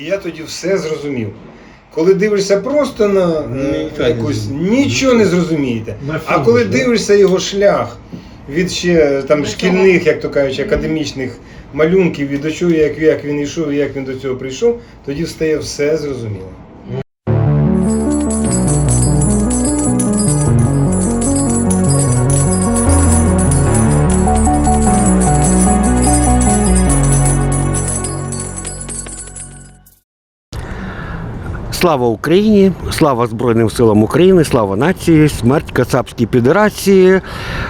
І я тоді все зрозумів. Коли дивишся просто на е, Нічого не якусь, нічого не зрозумієте. На А коли да? дивишся його шлях від ще там шкільних, як то кажуть, академічних малюнків, від до чого, як, як він йшов і як він до цього прийшов, тоді стає все зрозуміло. Слава Україні, слава Збройним силам України, слава нації, смерть Кацапській Федерації.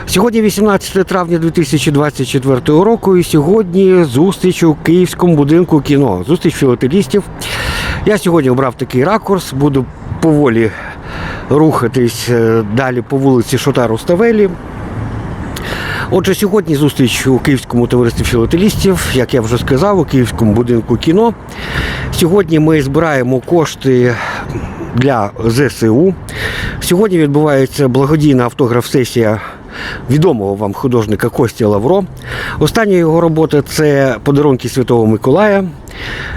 Сьогодні 18 травня 2024 року, і сьогодні зустріч у Київському будинку кіно. Зустріч філателістів. Я сьогодні обрав такий ракурс, буду поволі рухатись е, далі по вулиці Шотару Ставелі. Отже, сьогодні зустріч у Київському товаристві філателістів, як я вже сказав, у Київському будинку кіно. Сьогодні ми збираємо кошти для ЗСУ. Сьогодні відбувається благодійна автограф-сесія відомого вам художника Кості Лавро. Остання його робота це подарунки Святого Миколая.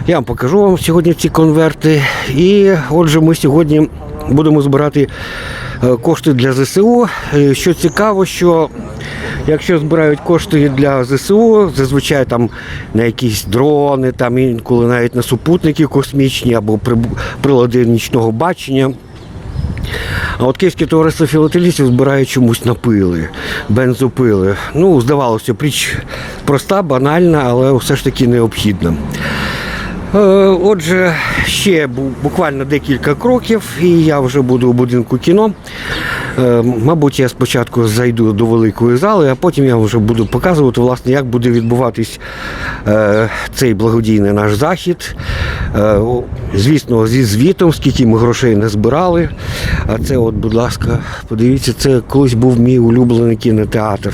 Я вам покажу вам сьогодні ці конверти. І отже, ми сьогодні будемо збирати е, кошти для ЗСУ. Е, Що цікаво, що якщо збирають кошти для ЗСУ, зазвичай там на якісь дрони, там інколи навіть на супутники космічні або прилади нічного бачення. А от Київське товариство філателістів збирає чомусь на пили, бензопили. Ну, здавалося, б, річ проста, банальна, але все ж таки необхідна. Е, Отже, ще бу- буквально декілька кроків, і я вже буду у будинку кіно. Е, Мабуть, я спочатку зайду до великої зали, а потім я вже буду показувати, власне, як буде відбуватись е, цей благодійний наш захід. Звісно, зі звітом, скільки ми грошей не збирали. А це, от, будь ласка, подивіться, це колись був мій улюблений кінотеатр.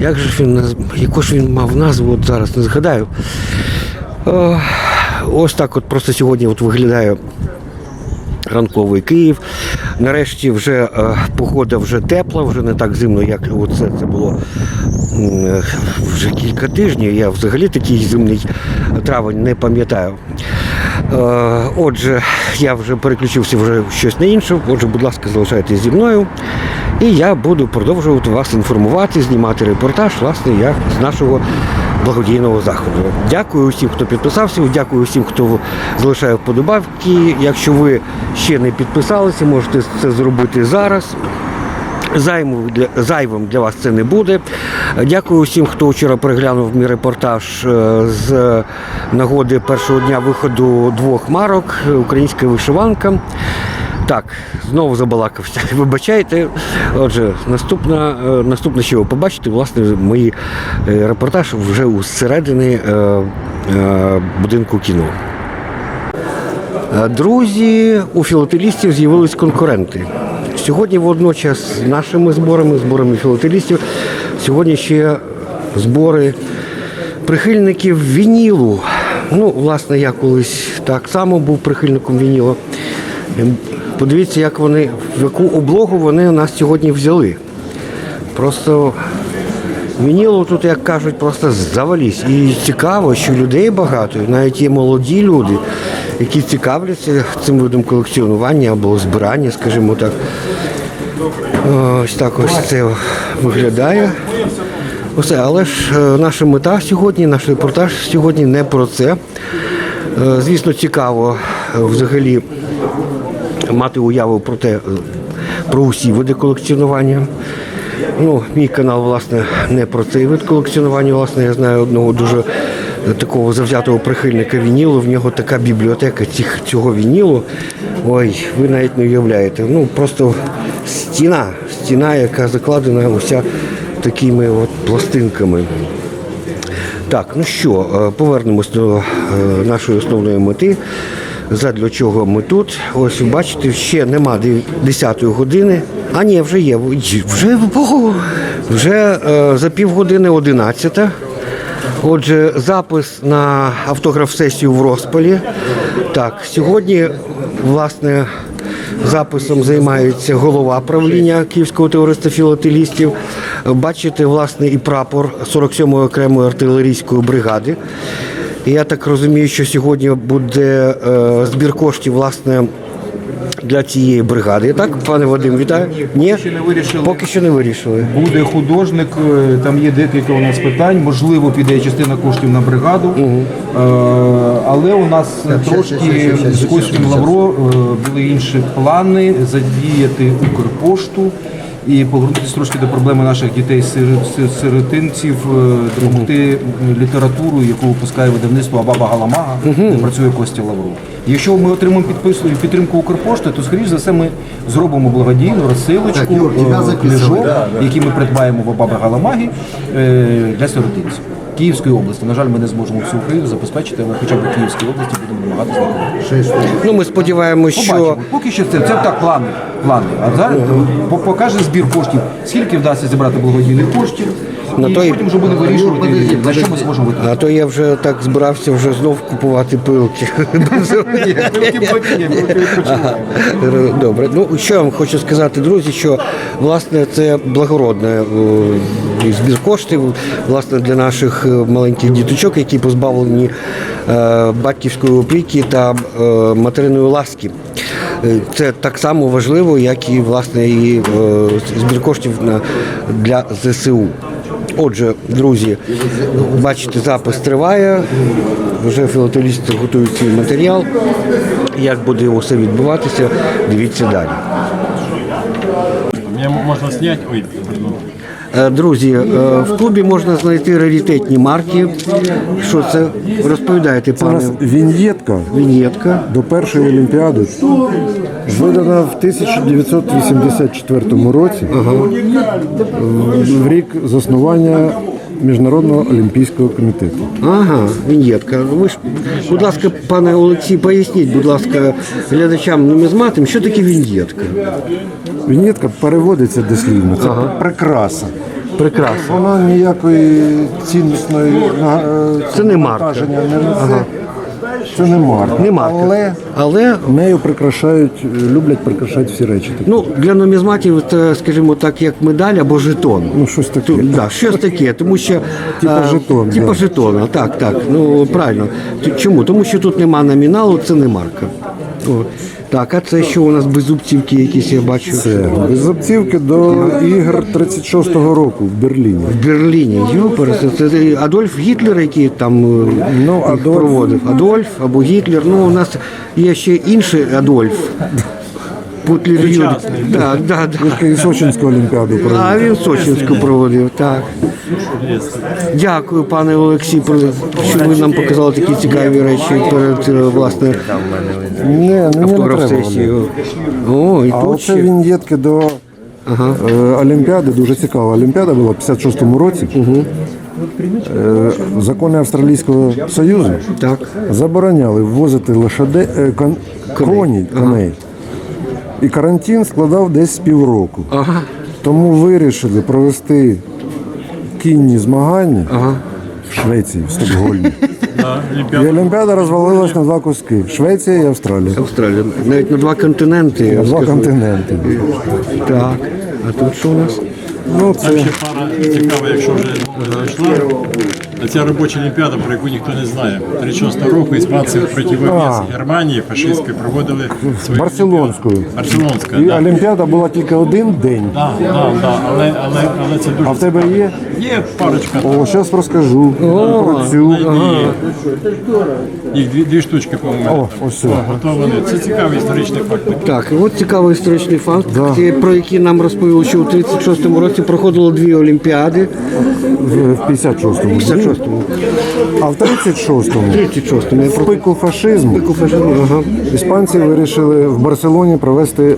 Як же він яку ж він мав назву, от зараз не згадаю. Ось так от просто сьогодні от виглядає ранковий Київ. Нарешті вже е, погода вже тепла, вже не так зимно, як оце це було е, вже кілька тижнів. Я взагалі такий зимний травень не пам'ятаю. Е, Отже, я вже переключився вже щось на інше. Отже, будь ласка, залишайтесь зі мною. І я буду продовжувати вас інформувати, знімати репортаж, власне, як з нашого благодійного заходу. Дякую усім, хто підписався, дякую усім, хто залишає вподобавки. Якщо ви ще не підписалися, можете це зробити зараз. Займу для зайвим для вас це не буде. Дякую усім, хто вчора переглянув мій репортаж е, з нагоди першого дня виходу двох марок Українська вишиванка. Так, знову забалакався. Вибачайте. Отже, наступна, е, наступне, що ви побачите, власне, мій е, репортаж вже у середини е, будинку кіно. Друзі, у філателістів з'явились конкуренти. Сьогодні водночас з нашими зборами, зборами філателістів, сьогодні ще збори прихильників вінілу. Ну, власне, я колись так само був прихильником вінілу. Подивіться, як вони, в яку облогу вони нас сьогодні взяли. Просто Вініло тут, як кажуть, просто завались. І цікаво, що людей багато, навіть є молоді люди, які цікавляться цим видом колекціонування або збирання, скажімо так. Ось так ось це виглядає. Усе, але ж е, наша мета сьогодні, наш репортаж сьогодні не про це. Е, Звісно, цікаво е, взагалі мати уяву про те, е, про усі види колекціонування. Ну, мій канал, власне, не про цей вид колекціонування. Власне, я знаю одного дуже е, такого завзятого прихильника вінілу. В нього така бібліотека цих, цього вінілу. Ой, ви навіть не уявляєте. Ну, просто стіна, стіна, яка закладена уся такими от пластинками. Так, ну що, е, повернемось до нашої основної мети. Задля чого ми тут? Ось бачите, ще нема 10-ї години. А ні, вже є. Вже, вже е, за півгодини 11. Отже, запис на автограф-сесію в розпалі. Так, сьогодні, власне, записом займається голова правління Київського товариства філателістів. Бачите, власне, і прапор 47-ї окремої артилерійської бригади. І я так розумію, що сьогодні буде е, збір коштів власне для цієї бригади. Так, пане Вадим, вітаю. Ні, ще не вирішили. Поки що не вирішили. Буде художник, е, там є декілька у нас питань. Можливо, піде частина коштів на бригаду. Е, Але у нас трошки з Костю Лавро е, були інші плани задіяти Укрпошту і повернутися трошки до проблеми наших дітей сиротинців, допомогти літературу, яку випускає видавництво Абаба Галамага, де працює Костя Лавров. Якщо ми отримаємо підпису підтримку Укрпошти, то скоріш за все ми зробимо благодійну розсилочку е, книжок, які ми придбаємо в Абаби Галамагі е, для сиротинців. Київської області. На жаль, ми не зможемо всю Україну забезпечити, але хоча б у Київській області будемо намагатися. Ну, ми сподіваємося, що Побачимо. Поки що це, це так плани. плани. А зараз по- покаже збір коштів, скільки вдасться зібрати благодійних коштів, На і той- потім вже буде вирішувати, на що ми зможемо витратити. а то я вже так збирався вже знов купувати пилки. Добре, ну що я вам хочу сказати, друзі, що власне це благородне е, збір коштів власне для наших е, маленьких діточок, які позбавлені е, батьківської опіки та материної ласки. Це так само важливо, як і власне і збір коштів для ЗСУ. Отже, друзі, бачите, запис триває. Вже філателісти готують свій матеріал. Як буде усе відбуватися, дивіться далі. Можна зняти. Ой, Друзі, е, в клубі можна знайти раритетні марки. Що це? Розповідаєте, пане нас віньєтка Віньєтка. до першої олімпіади, видана в 1984 році, в рік заснування Міжнародного олімпійського комітету. Ага, вінєтка. Ви ж, будь ласка, пане Олексій, поясніть, будь ласка, глядачам нумізматим, що таке вінєтка? Віньєтка переводиться дослівно. Це прикраса. Прекрасно. Вона ніякої цінностної е, Це не марка. не несе. Це не марка. Не марка. Але Але нею прикрашають, люблять прикрашати всі речі. такі. ну, для нумізматів це, скажімо так, як медаль або жетон. Ну, щось таке. Ту- Да, щось таке, тому що Типа жетон, Типа да. жетона, так, так. Ну правильно. Чому? Тому що тут нема номіналу, це не марка. О. Так, а це що у нас беззубцівки якісь я бачу? Це без зубцівки до ігор 36-го року в Берліні. В Берліні. Йоперсе, це Адольф Гітлер, який там е, Ну, їх Адольф. проводив. Адольф або Гітлер. Ну, у нас є ще інший Адольф. Путлер Юрій. Так, так, так. І Сочинську олімпіаду провели. А він Сочинську проводив, так. Дякую, пане Олексій, про- що ви нам показали такі цікаві речі перед е, власне мені не треба. вони. сесією. О, і А тут оце ще. віньєтки до е, Олімпіади, дуже цікава. Олімпіада була в 56-му році. Е, закони Австралійського Союзу Так. забороняли ввозити лошаде, е, кон, коні, коней. І карантин складав десь півроку. Ага. Тому вирішили провести кінні змагання в Швеції, в Стокгольмі. І Олімпіада розвалилась на два куски Швеція і Австралія. Австралія. Навіть на два континенти. На два континенти. Так. А тут що у нас? Ну, це ще пара цікава, якщо вже знайшла. Ця робоча олімпіада, про яку ніхто не знає. 36 року іспанці в противовес Германії фашистської проводили свою Барселонською. Барселонська, І да. Олімпіада була тільки один день. Да, да, да, але, але, але це дуже А в тебе є? Є парочка. О, зараз розкажу про цю. Їх дві, дві штучки, по-моєму. О, ось це. Готові. Це цікавий історичний факт. Так, от цікавий історичний факт, ті, про який нам розповіли, що у 36-му році проходило дві олімпіади. В в 56-му. 56-му. А в 36-му, 36-му. Я в про пику фашизму, пику фашизму. Ага. іспанці вирішили в Барселоні провести е,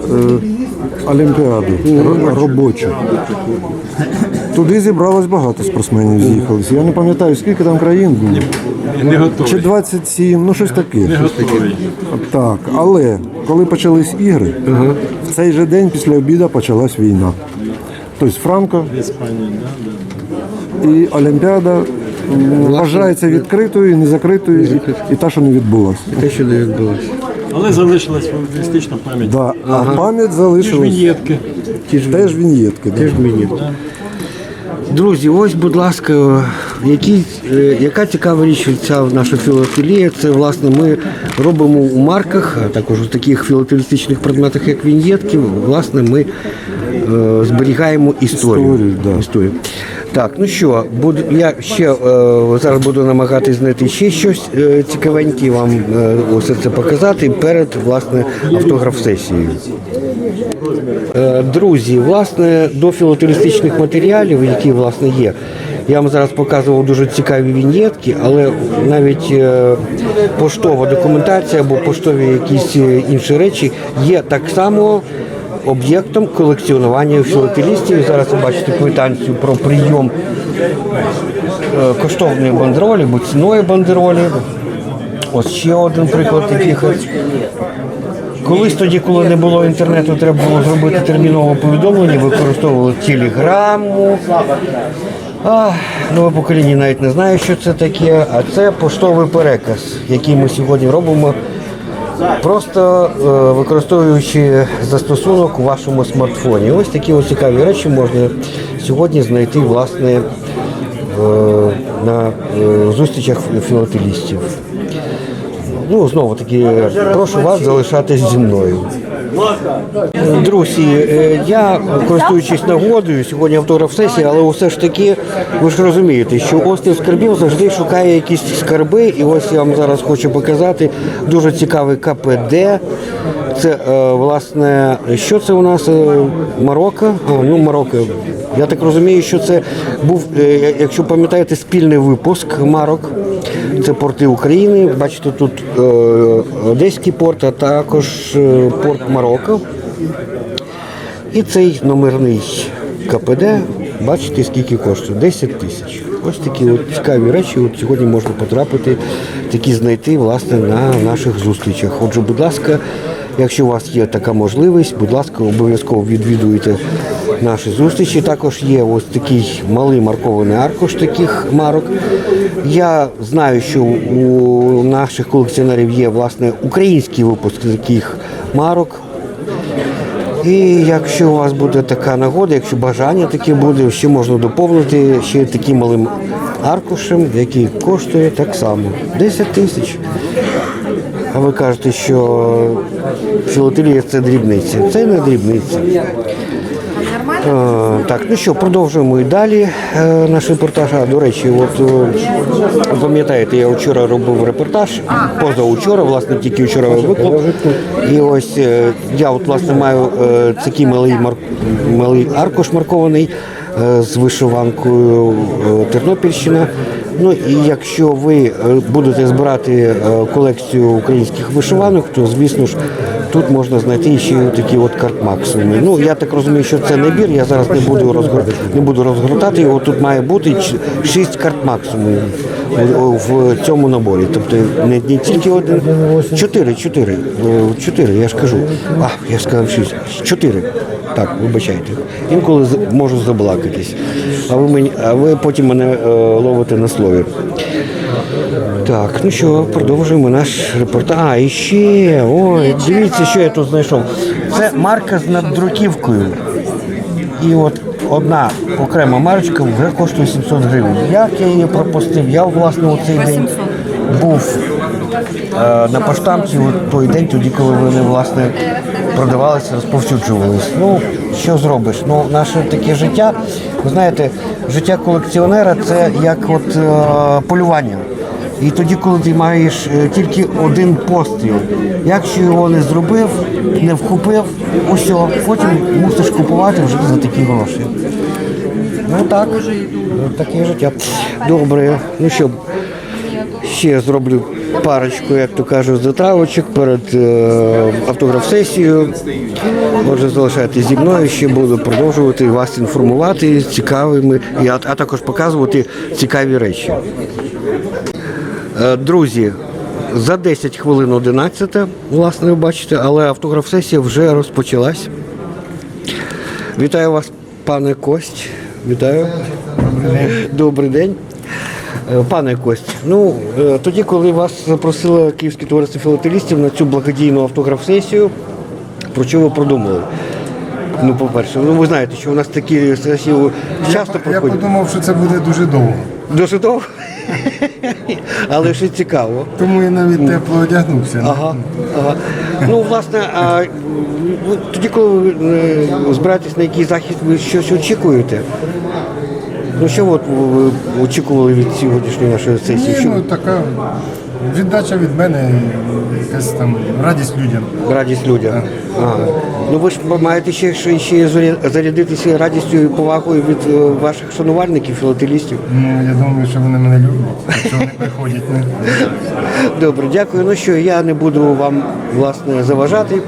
Олімпіаду ро- робочу. Туди зібралось багато спортсменів з'їхалися. Я не пам'ятаю, скільки там країн було. Не Чи готовий. 27, ну щось таке. Не готовий. Так, але коли почались ігри, в цей же день після обіду почалась війна. Тобто Франко В Іспанії, да, да. І Олімпіада вважається відкритою, незакритою, і та, що не відбулася. Те, що не відбулося. Але залишилась фантастична пам'ять. Да. А пам'ять Ті ж залишилась вінєтки. теж віньєтки. Да. Теж мені. Друзі, ось, будь ласка, які, е, яка цікава річ ця наша філателія. Це власне ми робимо у марках, а також у таких філателістичних предметах, як віньєтки. Власне, ми е, зберігаємо історію. Історію, да. історію. Так, ну що, буду, я ще е, зараз буду намагатись знайти ще щось е, цікавеньке вам е, усе це показати перед власне автограф-сесією. Е, Друзі, власне, до філателістичних матеріалів, які власне є, я вам зараз показував дуже цікаві віньєтки, але навіть е, поштова документація або поштові якісь е, інші речі є так само об'єктом колекціонування філателістів. Зараз ви бачите квитанцію про прийом е, коштовної бандеролі або ціної бандеролі. Ось ще один приклад таких. Колись тоді, коли не було інтернету, треба було зробити термінове повідомлення, використовували телеграму. А, нове покоління навіть не знає, що це таке, а це поштовий переказ, який ми сьогодні робимо, просто е, використовуючи застосунок у вашому смартфоні. Ось такі ось цікаві речі можна сьогодні знайти власне е, на е, зустрічах філателістів. Ну, знову таки, прошу вас залишатись зі мною. Друзі, е, я користуючись нагодою, сьогодні автограф-сесія, але все ж таки, ви ж розумієте, що острів скарбів завжди шукає якісь скарби, і ось я вам зараз хочу показати дуже цікавий КПД. Це е, власне, що це у нас е, Марокко? А, ну Марокко. Я так розумію, що це був, якщо пам'ятаєте, спільний випуск марок. Це порти України. Бачите, тут е, Одеський порт, а також е, порт Марокко. І цей номерний КПД, бачите, скільки коштує? 10 тисяч. Ось такі от цікаві речі. От сьогодні можна потрапити, такі знайти власне на наших зустрічах. Отже, будь ласка, якщо у вас є така можливість, будь ласка, обов'язково відвідуйте наші зустрічі. Також є ось такий малий маркований аркуш таких марок. Я знаю, що у наших колекціонерів є власне український випуск таких марок. І якщо у вас буде така нагода, якщо бажання таке буде, ще можна доповнити ще таким малим аркушем, який коштує так само 10 тисяч. А ви кажете, що філателія це дрібниця. Це не дрібниця. Е, Так, ну що, продовжуємо і далі е, наш репортаж. А, до речі, от е, пам'ятаєте, я вчора робив репортаж, позавчора, власне, тільки вчора виклав. І ось я от власне маю такий малий мар... малий аркуш маркований з вишиванкою Тернопільщина. Ну і якщо ви будете збирати колекцію українських вишиванок, то звісно ж тут можна знайти ще такі от карт-максимуми. Ну я так розумію, що це набір. Я зараз не буду розгор... не буду розгортати його. Тут має бути шість карт-максимумів в цьому наборі. Тобто не, не тільки один, чотири, чотири, Е, чотири. Я ж кажу. А я сказав шість. Чотири. Так, вибачайте. Інколи можу заблакатись. А ви мені, а ви потім мене е, ловите на слові. Так, ну що, продовжуємо наш репортаж. А, і ще, ой, дивіться, що я тут знайшов. Це марка з наддруківкою. І от одна окрема марочка вже коштує 700 гривень. Як я її пропустив? Я власне у цей день був е, на поштамті у той день, тоді, коли вони власне продавалися, розповсюджувалися. Ну, що зробиш? Ну, наше таке життя, ви знаєте, життя колекціонера це як от е, полювання. І тоді, коли ти маєш е, тільки один постріл, якщо його не зробив, не вхопив, усьо, потім мусиш купувати вже за такі гроші. Ну так, таке життя. Добре, ну що, ще зроблю парочку, як то кажуть, затравочок перед е, автограф-сесією. Отже, залишайтесь зі мною, ще буду продовжувати вас інформувати цікавими, а також показувати цікаві речі. Е, Друзі, за 10 хвилин 11, власне, ви бачите, але автограф-сесія вже розпочалась. Вітаю вас, пане Кость. Вітаю. Добрий день. Е, Пане Кость, ну е, тоді, коли вас запросило Київське товариство філателістів на цю благодійну автограф-сесію, про що ви продумали? Ну, по-перше, ну ви знаєте, що у нас такі сесії часто Я подумав, що це буде дуже довго. Досить довго. Але ще цікаво. Тому я навіть тепло одягнувся. Ага, ага. Ну, власне, а тоді, коли ви е, збираєтесь на який захід, ви щось очікуєте? Ну, що от ви очікували від сьогоднішньої нашої сесії? Ні, ну така віддача від мене, якась там радість людям. радість людям? Ага. Ну ви ж маєте ще, ще, ще зарядитися радістю і повагою від е, ваших шанувальників, філателістів. Ну, я думаю, що вони мене люблять, якщо вони приходять. Ну. Добре, дякую. Ну що, я не буду вам власне заважати,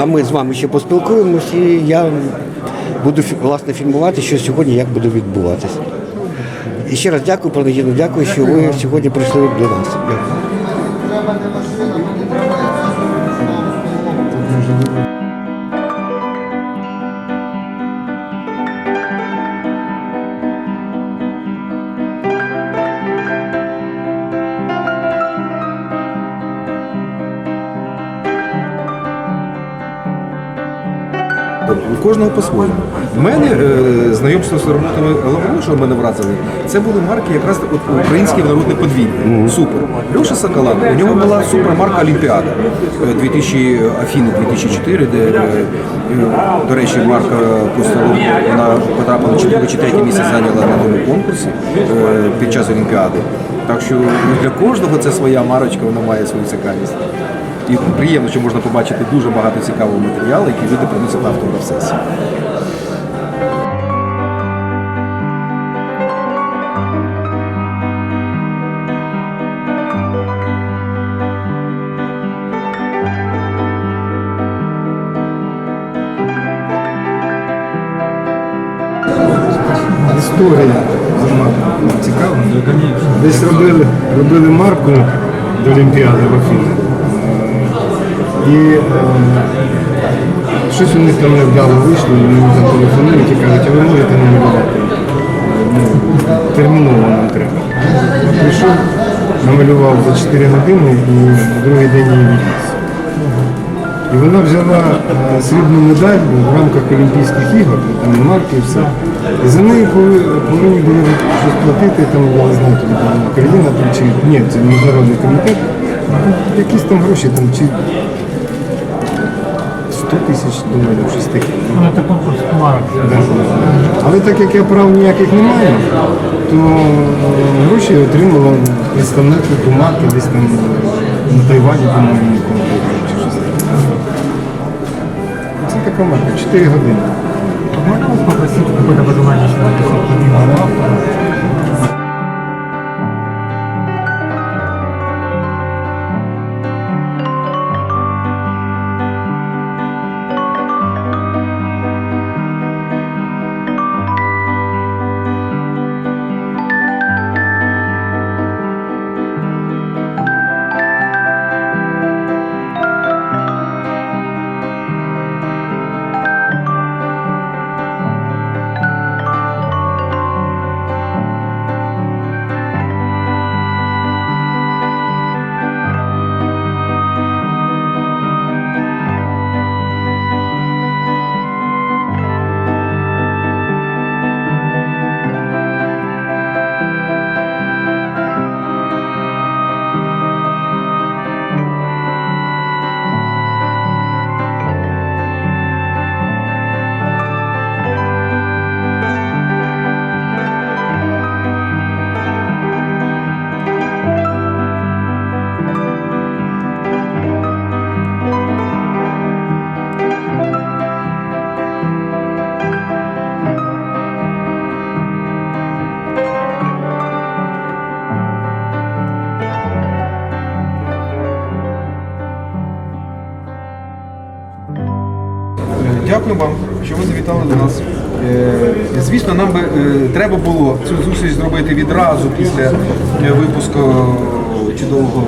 а ми з вами ще поспілкуємось і я буду фі- власне фільмувати, що сьогодні як буде відбуватися. І ще раз дякую, пане Гіно, дякую, що ви сьогодні прийшли до нас. Дякую. Кожного по-своєму. У мене е, знайомство з роботами Лавро, що мене вразили, це були марки якраз от українське народне подвір'я. Супер. Льоша Соколан, у нього була супер марка Олімпіада е, 2000 Афіни 2004, де, е, е, до речі, марка Костело, вона потрапила чи друге, чи третє місце зайняла на тому конкурсі е, під час Олімпіади. Так що для кожного це своя марочка, вона має свою цікавість. І приємно, що можна побачити дуже багато цікавого матеріалу, який люди приносять на автограф-сесії. Історія цікава. Десь робили, робили марку до Олімпіади в Афінах. І е, щось у них там невдало вийшло, і мені там телефонують і кажуть, а ви можете намалювати? Ну, терміново нам треба. Прийшов, намалював за 4 години і другий день її відвіз. І вона взяла е, срібну медаль в рамках Олімпійських ігор, там марки і все. І за неї повинні були щось платити, там, там, там країна там, чи ні, це міжнародний комітет. Ну, Якісь там гроші там чи 100 тисяч доларів, щось таке. Ну, це конкурс марок. Да. Але так як я прав ніяких не маю, то е, гроші отримала представник марки десь там на Тайвані, по-моєму, така марка, 4 години. Можно вас попросить какое-то пожелание еще написать Дякую вам, що ви завітали до нас. Е, Звісно, нам би е, треба було цю зустріч зробити відразу після е, випуску чудового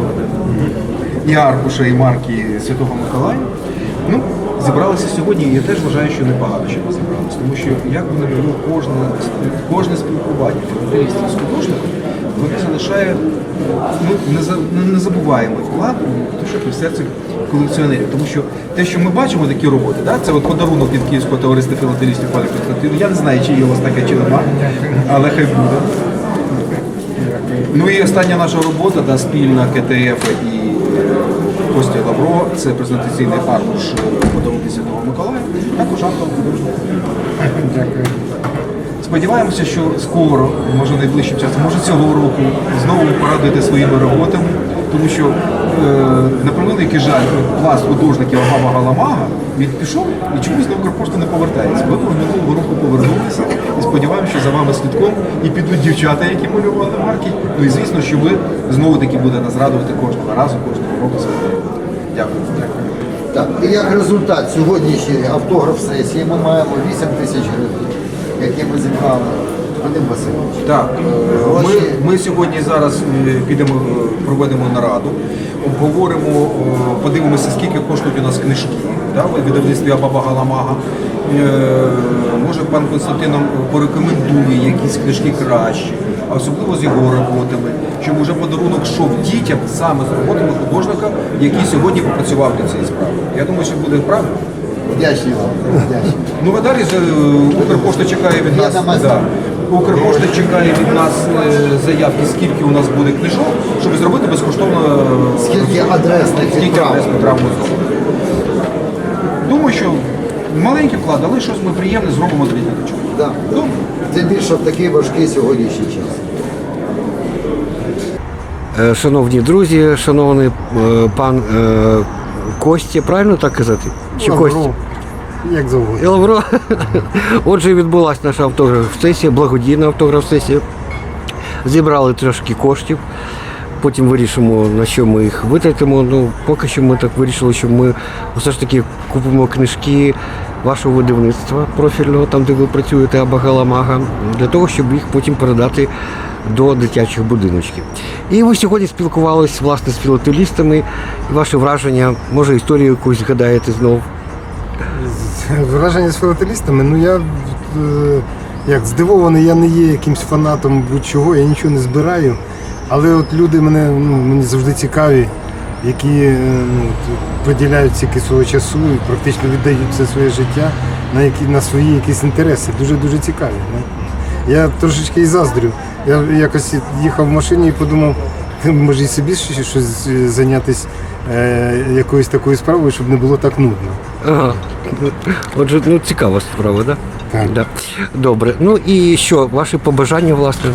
і аркуша, і марки Святого Миколая. Ну, зібралися сьогодні, і я теж вважаю, що непогано, що ми зібралися. Тому що як би не було кожне, кожне спілкування філателістів з художником, вони залишають ну, неза- незабуваємий вклад у душу і в серці колекціонерів. Тому що те, що ми бачимо такі роботи, да, це от подарунок від Київського товариства філателістів Павла Константину. Я не знаю, чи є у вас таке, чи нема, але хай буде. Ну і остання наша робота, да, спільна КТФ і е, Костя Лавро, це презентаційний аркуш подарунки Святого Миколая, також автор. Дякую. Сподіваємося, що скоро, може найближчим часом, може цього року знову порадуєте своїми роботами, тому що, е, на превеликий жаль, пласт художників Агава Галамага він пішов і чомусь на Укрпошту не повертається. Ми минулого року повернулися і сподіваємося, що за вами слідком і підуть дівчата, які малювали марки. Ну і звісно, що ви знову таки будете нас радувати кожного разу, кожного року роботами. Дякую. Дякую. Так, і як результат сьогоднішньої автограф сесії ми маємо 8 тисяч гривень, які ми зібрали. Вадим Васильович. Так, е, ми, ми сьогодні зараз е, підемо, е, проведемо нараду, обговоримо, подивимося, скільки коштують у нас книжки да, в видавництві Абаба Галамага. Може пан Константин нам порекомендує якісь книжки кращі, а особливо з його роботами, щоб уже подарунок йшов дітям саме з роботами художника, який сьогодні попрацював до цієї справи. Я думаю, що буде правильно. Вдячні вам. Вдячні. Ну, ви далі Укрпошта чекає від нас. Да. Укрпошта чекає від нас е, заявки, скільки у нас буде книжок, щоб зробити безкоштовно е, Скільки адресних скільки адрес відправимо зробити. Думаю, що маленький вклад, але щось ми приємне зробимо для діточок. Да. Тим більше в такий важкий сьогоднішній час. Е, Шановні друзі, шановний пан е, Костя, правильно так казати? Чи Костя? Як завгодно. Лавро. Отже, відбулася наша автограф-сесія, благодійна автограф-сесія. Зібрали трошки коштів. Потім вирішимо, на що ми їх витратимо. Ну, поки що ми так вирішили, що ми все ж таки купимо книжки вашого видавництва профільного, там де ви працюєте, Абагаламага, для того, щоб їх потім передати до дитячих будиночків. І ви сьогодні спілкувалися власне з філателістами. Ваші враження, може, історію якусь згадаєте знову. Враження з філателістами, ну я е, як здивований, я не є якимсь фанатом будь-чого, я нічого не збираю. Але от люди мене ну, мені завжди цікаві, які е, ну, приділяють стільки свого часу і практично віддають все своє життя на які на свої якісь інтереси. Дуже дуже цікаві. Не? Я трошечки і заздрю. Я якось їхав в машині і подумав, може і собі щось щось зайнятися е, якоюсь такою справою, щоб не було так нудно. Ага. Отже, ну цікава справа, да? Так. Да. Добре. Ну і що, ваші побажання, власне?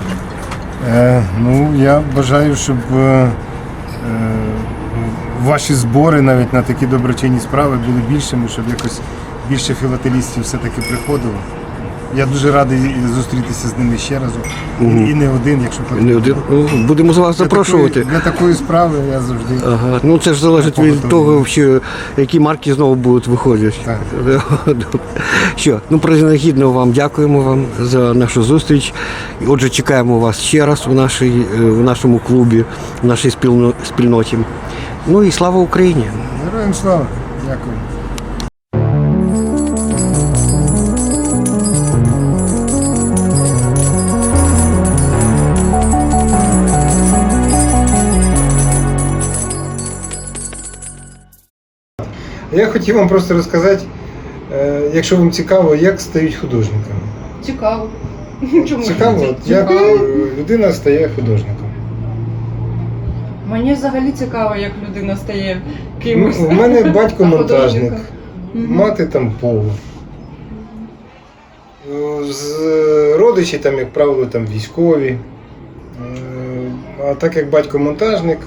Е, ну, я бажаю, щоб е, е, ваші збори навіть на такі доброчинні справи були більшими, щоб якось більше філателістів все-таки приходило. Я дуже радий зустрітися з ними ще разом. І не один, якщо Не один. Ну, будемо з вас Для запрошувати. такої, для такої справи я завжди. Ага. Ну це ж залежить від того, що, які марки знову будуть виходити. Так. Що, ну принагідно вам дякуємо вам за нашу зустріч. Отже, чекаємо вас ще раз у, нашій, е, в нашому клубі, в нашій спільно- спільноті. Ну і слава Україні! Героям слава. Дякую. Я хотів вам просто розказати, е, якщо вам цікаво, як стають художниками. Цікаво. Чому? Цікаво, як людина стає художником. Мені взагалі цікаво, як людина стає кимось. У мене батько монтажник, мати там повар. Е, З родичі там, як правило, там військові. Е, А так як батько монтажник,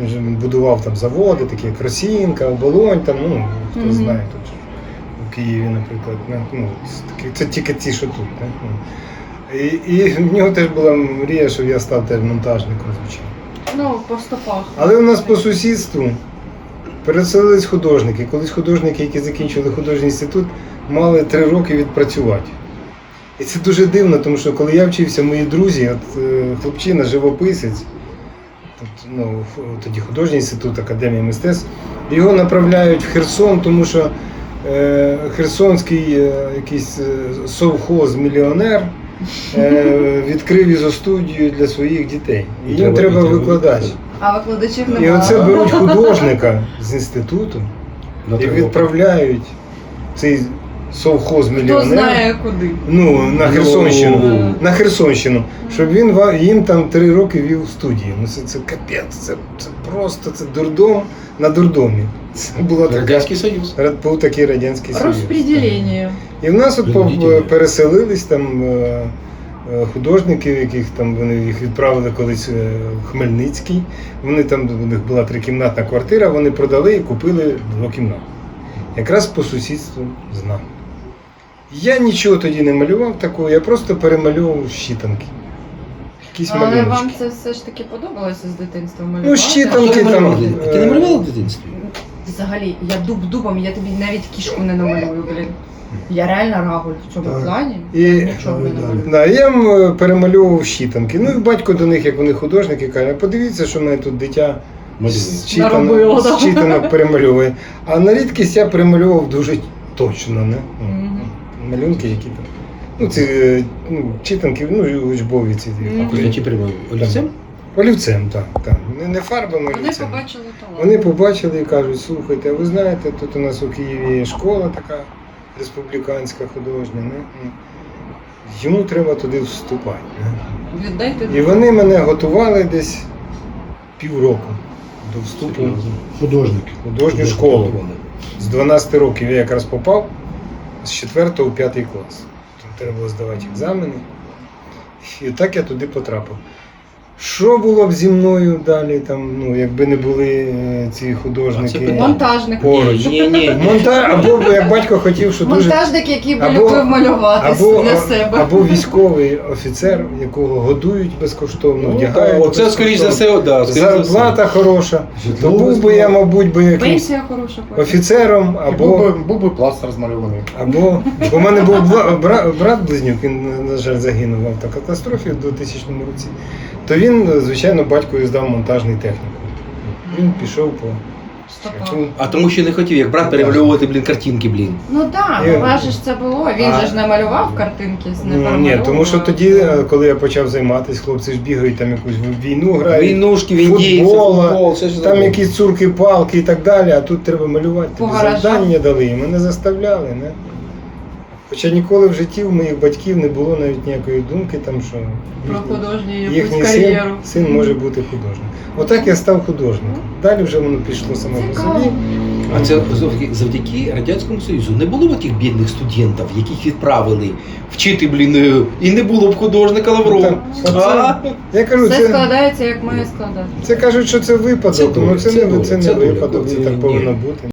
він же будував там заводи, такі як Росінка, Оболонь, там, ну, хто Мгм. знає тут. У Києві, наприклад. ну, Ну, це це тільки ті, що тут. так, ну. І, і в нього теж була мрія, щоб я став теж монтажником, звичайно. Ну, по стопах. Але у нас по сусідству переселились художники. Колись художники, які закінчили художній інститут, мали три роки відпрацювати. І це дуже дивно, тому що коли я вчився, мої друзі, от е, хлопчина, живописець, ну, тоді художній інститут, Академія мистецтв, його направляють в Херсон, тому що е, Херсонський е, якийсь е, совхоз мільйонер е, відкрив ізостудію для своїх дітей. І їм Треба- треба треба викладач. А викладачів І немає. оце беруть художника з інституту і відправляють цей совхоз Хто мільйонер. знає куди. Ну, на Херсонщину. Ну. На Херсонщину. Щоб він ва- їм там три роки вів студію. Ну це, це капець, це, це просто це дурдом на дурдомі. Це була така. Радянський Союз. Рад- Був такий радянський союз. Розподілення. І в нас от пов- переселились там е, е, художників, яких там вони їх відправили колись е, в Хмельницький. Вони там у них була трикімнатна квартира, вони продали і купили двокімнатну. Якраз по сусідству з нами. Я нічого тоді не малював такого, я просто перемальовував щитанки. Якісь Але вам це все ж таки подобалося з дитинства малювати? Ну, щитанки там. Ти не е, малювала в дитинстві? Взагалі, я дуб дубом, я тобі навіть кішку не намалюю, блін. Я реально рагуль в цьому Так. плані. І- Я нічого не намалюю. Да, я їм е, перемальовував щитанки. Ну і батько до них, як вони художники, каже, подивіться, що в мене тут дитя з Наробило, щитанок, да. щитанок перемальовує. А на рідкість я перемальовував дуже точно. Не? Ну. Малюнки, які там. Ну, ці е, ну, читанки, ну і учбові ці. Куди ті прямо олівцем? Олівцем, так. так. Не, не фарбами, Вони олівцем. побачили талант. Вони побачили і кажуть, слухайте, а ви знаєте, тут у нас у Києві є школа така республіканська художня. Не? Йому треба туди вступати. Не? Віддайте І вони мене готували десь півроку до вступу в Художник. художню школу. З 12 років я якраз попав з 4 у 5 клас. Там треба було здавати екзамени. І так я туди потрапив. Що було б зі мною далі, там, ну, якби не були е, ці художники. Монтажник. поруч. Ні, ні. Монтаж, або як батько хотів, що дуже. Монтажник, який би Або- любив малювати Або, для себе. або військовий офіцер, якого годують безкоштовно, Ну, вдягають. так, Оце, скоріш за все, да, скоріш за все. Зарплата хороша. То був би я, мабуть, би якимсь Пенсія хороша. потім. офіцером, або, був би пластир змальований. або бо в мене був бла- бра- брат близнюк, він, на жаль, загинув в автокатастрофі в 2000 році. То він, звичайно, батькові здав монтажний технікум. Він пішов по Стопа. А тому що не хотів, як брат, перемальовувати, блін, картинки, блін. Ну так, ну ваше ж це було. Він А- же ж не малював картинки, не Ну, ні, тому що тоді, е, коли я почав займатися, хлопці ж бігають там якусь війну грають. Війнушки, індійці, футбола, футбол, все ж Там забув. якісь цурки, палки і так далі, а тут треба малювати. По Тобі гаражам. завдання дали, і мене заставляли. Не? Хоча ніколи в житті в моїх батьків не було навіть ніякої думки, там, що Про їхній- художню їхній якусь син, кар'єру. син може бути художником. Отак я став художником. Далі вже воно пішло само по собі. А це завдяки, Радянському Союзу не було б таких бідних студентів, яких відправили вчити, блін, е, і не було б художника Лаврова. Я кажу, Все це, складається, як має складатися. це кажуть, що це випадок, Це ну це, це не, це не це випадок, це так повинно бути.